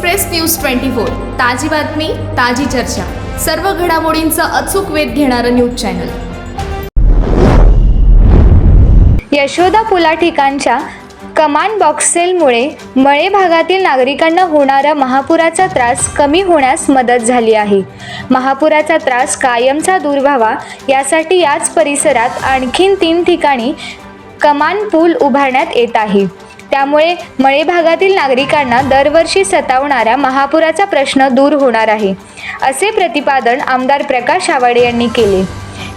Express news twenty four ताजी बातमी ताजी चर्चा. सर्व घडामोडींचा अचूक वेध घेणारं न्यूज चॅनल. यशोदा पुला ठिकाणच्या कमान बॉक्सेलमुळे मळे भागातील नागरिकांना होणारा महापुराचा त्रास कमी होण्यास मदत झाली आहे. महापुराचा त्रास कायमचा दूर व्हावा यासाठी याच परिसरात आणखीन तीन ठिकाणी कमान पूल उभारण्यात येत आहे. त्यामुळे मळे भागातील नागरिकांना दरवर्षी सतावणारा महापुराचा प्रश्न दूर होणार आहे असे प्रतिपादन आमदार प्रकाश आवाडे यांनी केले.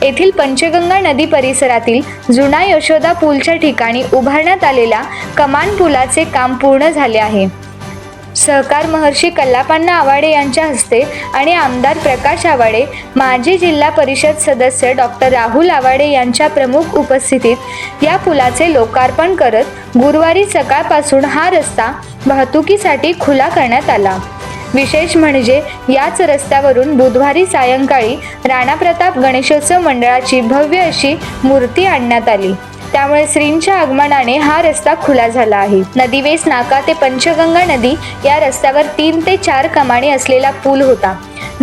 येथील पंचगंगा नदी परिसरातील जुना यशोदा पूलच्या ठिकाणी उभारण्यात आलेल्या कमान पुलाचे काम पूर्ण झाले आहे. सहकार महर्षी कल्लापण्णा आवाडे यांच्या हस्ते आणि आमदार प्रकाश आवाडे माजी जिल्हा परिषद सदस्य डॉक्टर राहुल आवाडे यांच्या प्रमुख उपस्थितीत या पुलाचे लोकार्पण करत गुरुवारी सकाळपासून हा रस्ता वाहतुकीसाठी खुला करण्यात आला. विशेष म्हणजे याच रस्त्यावरून बुधवारी सायंकाळी राणाप्रताप गणेशोत्सव मंडळाची भव्य अशी मूर्ती आणण्यात आली. त्यामुळे श्रींच्या आगमनाने हा रस्ता खुला झाला आहे. नदीवेस नाका ते पंचगंगा नदी या रस्त्यावर तीन ते चार कमानी असलेला पूल होता.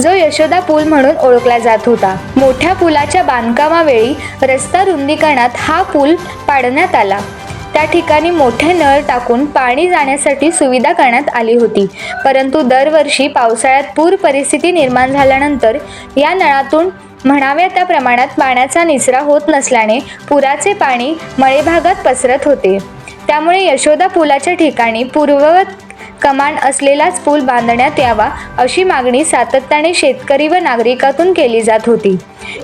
जो यशोदा पूल म्हणून ओळखला जात होता. मोठ्या पुलाच्या बांधकामावेळी रस्ता रुंदीकरणात हा पूल पाडण्यात आला. त्या ठिकाणी मोठे नळ टाकून पाणी जाण्यासाठी सुविधा करण्यात आली होती. परंतु दरवर्षी पावसाळ्यात पूर परिस्थिती निर्माण झाल्यानंतर या नळातून म्हणाव्या त्या प्रमाणात पाण्याचा निचरा होत नसल्याने पुराचे पाणी मळेभागात पसरत होते. त्यामुळे यशोदा पुलाच्या ठिकाणी पूर्ववत कमान असलेलाच पूल बांधण्यात यावा अशी मागणी सातत्याने शेतकरी व नागरिकातून केली जात होती.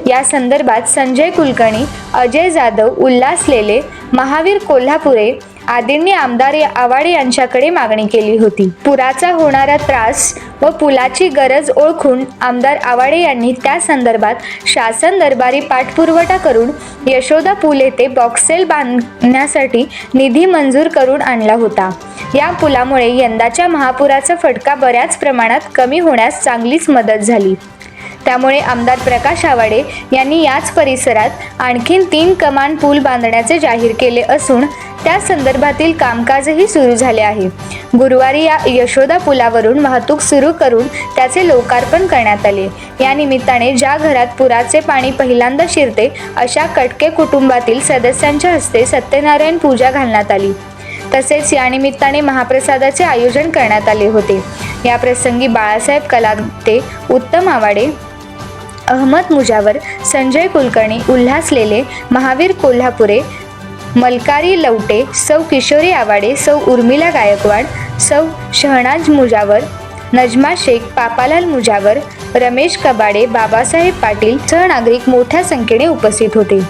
या संदर्भात संजय कुलकर्णी अजय जाधव उल्हास लेले महावीर कोल्हापुरे आदींनी आमदार आवाडे यांच्याकडे मागणी केली होती. पुराचा होणारा त्रास व पुलाची गरज ओळखून आमदार आवाडे यांनी त्या संदर्भात शासन दरबारी पाठपुरवठा करून यशोदा पूल येथे बॉक्सेल बांधण्यासाठी निधी मंजूर करून आणला होता. या पुलामुळे यंदाच्या महापुराचा फटका बऱ्याच प्रमाणात कमी होण्यास चांगलीच मदत झाली. त्यामुळे आमदार प्रकाश आवाडे यांनी याच परिसरात आणखीन तीन कमान पूल बांधण्याचे जाहीर केले असून त्या संदर्भातील कामकाजही सुरू झाले आहे. गुरुवारी या यशोदा पुलावरून वाहतूक सुरू करून त्याचे लोकार्पण करण्यात आले. या निमित्ताने ज्या घरात पुराचे पाणी पहिल्यांदा शिरते अशा कटके कुटुंबातील सदस्यांच्या हस्ते सत्यनारायण पूजा घालण्यात आली. तसेच या निमित्ताने महाप्रसादाचे आयोजन करण्यात आले होते. या प्रसंगी बाळासाहेब कलाते उत्तम आवाडे अहमद मुजावर संजय कुलकर्णी उल्हास लेले महावीर कोल्हापुरे मलकारी लवटे सौ किशोरी आवाडे सौ उर्मिला गायकवाड सौ शहनाज मुजावर नजमा शेख पापालाल मुजावर रमेश कबाडे बाबासाहेब पाटील सह नागरिक मोठ्या संख्येने उपस्थित होते.